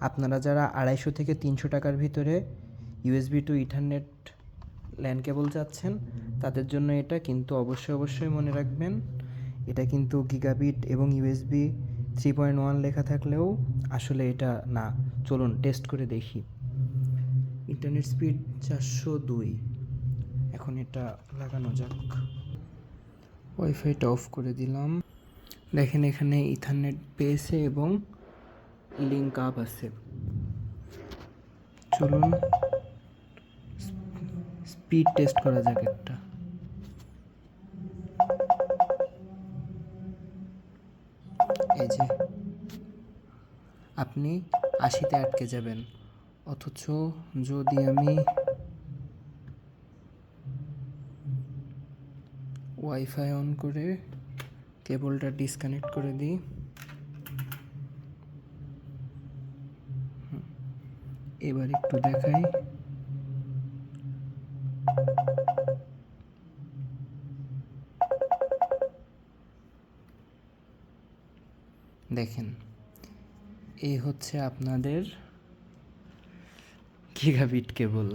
আপনারা যারা আড়াইশো থেকে তিনশো টাকার ভিতরে USB to ethernet LAN cable চাচ্ছেন, তাদের জন্য এটা কিন্তু অবশ্যই অবশ্যই মনে রাখবেন। এটা কিন্তু গিগাবিট এবং ইউএসবি থ্রি পয়েন্ট ওয়ান লেখা থাকলেও আসলে এটা না। চলুন টেস্ট করে দেখি। ইন্টারনেট স্পিড চারশো দুই। এখন এটা লাগানো যাক। ওয়াইফাইটা অফ করে দিলাম। দেখেন এখানে ইথারনেট পেয়েছে এবং লিঙ্ক আপ আছে চলুন, স্পিড টেস্ট করা যাক একটা। এই যে, আপনি আশিতে আটকে যাবেন, অথচ যদি আমি ওয়াইফাই অন করে কেবলটা ডিসকানেক্ট করে দিই এবার একটু দেখাই। দেখেন এই হচ্ছে আপনাদের গিগাবিট কেবল।